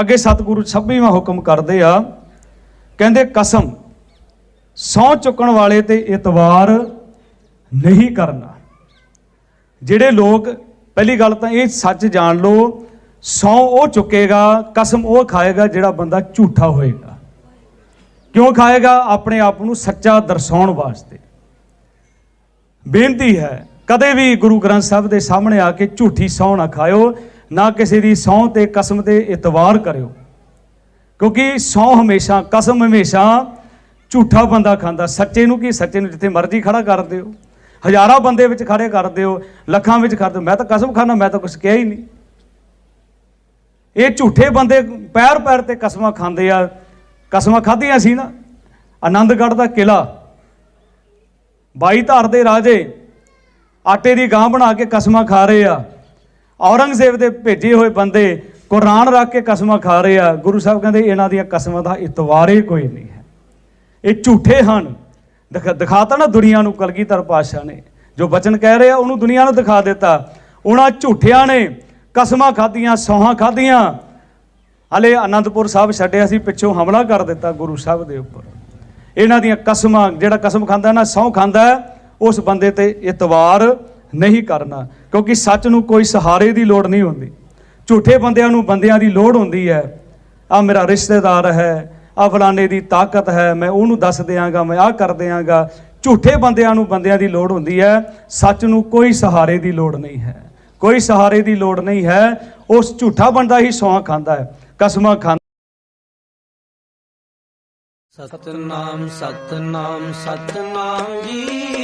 ਅੱਗੇ ਸਤਿਗੁਰੂ 26ਵਾਂ ਹੁਕਮ ਕਰਦੇ ਆ, ਕਹਿੰਦੇ ਕਸਮ, ਸਹੁੰ ਚੁੱਕਣ ਵਾਲੇ ਤੇ ਇਤਵਾਰ ਨਹੀਂ ਕਰਨਾ। ਜਿਹੜੇ ਲੋਕ, ਪਹਿਲੀ ਗੱਲ ਤਾਂ ਇਹ ਸੱਚ ਜਾਣ ਲਓ, ਸਹੁੰ ਉਹ ਚੁੱਕੇਗਾ, ਕਸਮ ਉਹ ਖਾਏਗਾ ਜਿਹੜਾ ਬੰਦਾ ਝੂਠਾ ਹੋਏਗਾ। ਕਿਉਂ ਖਾਏਗਾ? ਆਪਣੇ ਆਪ ਨੂੰ ਸੱਚਾ ਦਰਸਾਉਣ ਵਾਸਤੇ। ਬੇਨਤੀ ਹੈ, ਕਦੇ ਵੀ ਗੁਰੂ ਗ੍ਰੰਥ ਸਾਹਿਬ ਦੇ ਸਾਹਮਣੇ ਆ ਕੇ ਝੂਠੀ ਸਹੁੰ ਨਾ ਖਾਇਓ। ਨਾ ਕਿਸੇ ਦੀ ਸਹੁੰ ਤੇ ਕਸਮ ਤੇ ਇਤਵਾਰ ਕਰਿਓ। ਕਿਉਂਕਿ ਸਹੁੰ ਹਮੇਸ਼ਾ, ਕਸਮ ਹਮੇਸ਼ਾ ਝੂਠਾ ਬੰਦਾ ਖਾਂਦਾ। ਸੱਚੇ ਨੂੰ ਕੀ? ਸੱਚੇ ਨੂੰ ਜਿੱਥੇ ਮਰਜ਼ੀ ਖੜਾ ਕਰ ਦਿਓ। ਹਜ਼ਾਰਾਂ ਬੰਦੇ ਵਿੱਚ ਖੜੇ ਕਰ ਦਿਓ, ਲੱਖਾਂ ਵਿੱਚ ਕਰ ਦਿਓ। ਮੈਂ ਤਾਂ ਕਸਮ ਖਾਣਾ ਮੈਂ ਤਾਂ ਕੁਝ ਕਿਹਾ ਹੀ ਨਹੀਂ। ਇਹ ਝੂਠੇ ਬੰਦੇ ਪੈਰ ਪੈਰ ਤੇ ਕਸਮਾਂ ਖਾਂਦੇ ਆ। ਕਸਮਾਂ ਖਾਧੀਆਂ ਸੀ ਨਾ। ਆਨੰਦਗੜ੍ਹ ਦਾ ਕਿਲਾ ਬਾਈ ਧਾਰ ਦੇ ਰਾਜੇ ਆਟੇ ਦੀ ਗਾਂ ਬਣਾ ਕੇ ਕਸਮਾਂ ਖਾ ਰਹੇ ਆ। ਔਰੰਗਜ਼ੇਬ ਦੇ ਭੇਜੇ ਹੋਏ ਬੰਦੇ ਕੁਰਾਨ ਰੱਖ ਕੇ ਕਸਮਾਂ ਖਾ ਰਹੇ ਆ, ਗੁਰੂ ਸਾਹਿਬ ਕਹਿੰਦੇ ਇਹਨਾਂ ਦੀਆਂ ਕਸਮਾਂ ਦਾ ਇਤਵਾਰੇ ਕੋਈ ਨਹੀਂ ਹੈ। ਇਹ ਝੂਠੇ ਹਨ। ਦਿਖਾ- ਦਿਖਾਤਾ ਨਾ ਦੁਨੀਆ ਨੂੰ ਕਲਗੀਧਰ ਪਾਤਸ਼ਾਹ ਨੇ। ਜੋ ਬਚਨ ਕਹਿ ਰਿਹਾ, ਉਹਨੂੰ ਦੁਨੀਆ ਨੂੰ ਦਿਖਾ ਦਿੱਤਾ। ਉਹਨਾਂ ਝੂਠਿਆਂ ਨੇ ਕਸਮਾਂ ਖਾਧੀਆਂ, ਸੌਹਾਂ ਖਾਧੀਆਂ। ਹਲੇ ਅਨੰਦਪੁਰ ਸਾਹਿਬ ਛੱਡਿਆ ਸੀ, ਪਿੱਛੋਂ ਹਮਲਾ ਕਰ ਦਿੱਤਾ ਗੁਰੂ ਸਾਹਿਬ ਦੇ ਉੱਪਰ। ਇਹਨਾਂ ਦੀਆਂ ਕਸਮਾਂ, ਜਿਹੜਾ ਕਸਮ ਖਾਂਦਾ ਨਾ ਸਹੁੰ ਖਾਂਦਾ, ਉਸ ਬੰਦੇ ਤੇ ਇਤਵਾਰ ਨਹੀਂ ਕਰਨਾ, ਕਿਉਂਕਿ ਸੱਚ ਨੂੰ ਕੋਈ ਸਹਾਰੇ ਦੀ ਲੋੜ ਨਹੀਂ ਹੁੰਦੀ। ਝੂਠੇ ਬੰਦਿਆਂ ਨੂੰ ਬੰਦਿਆਂ ਦੀ ਲੋੜ ਹੁੰਦੀ ਹੈ। ਆ ਮੇਰਾ ਰਿਸ਼ਤੇਦਾਰ ਹੈ ਆ ਫਲਾਣੇ ਦੀ ਤਾਕਤ ਹੈ, ਮੈਂ ਉਹਨੂੰ ਦੱਸ ਦਿਆਂਗਾ, ਮੈਂ ਆਹ ਕਰ ਦਿਆਂਗਾ। ਝੂਠੇ ਬੰਦਿਆਂ ਨੂੰ ਬੰਦਿਆਂ ਦੀ ਲੋੜ ਹੁੰਦੀ ਹੈ, ਸੱਚ ਨੂੰ ਕੋਈ ਸਹਾਰੇ ਦੀ ਲੋੜ ਨਹੀਂ ਹੈ। ਕੋਈ ਸਹਾਰੇ ਦੀ ਲੋੜ ਨਹੀਂ ਹੈ, ਉਸ ਝੂਠਾ ਬੰਦਾ ਹੀ ਸੌਂ ਖਾਂਦਾ ਹੈ, ਕਸਮਾਂ ਖਾਂਦਾ ਸਤਨਾਮ ਸਤਨਾਮ ਸਤਨਾਮ ਜੀ।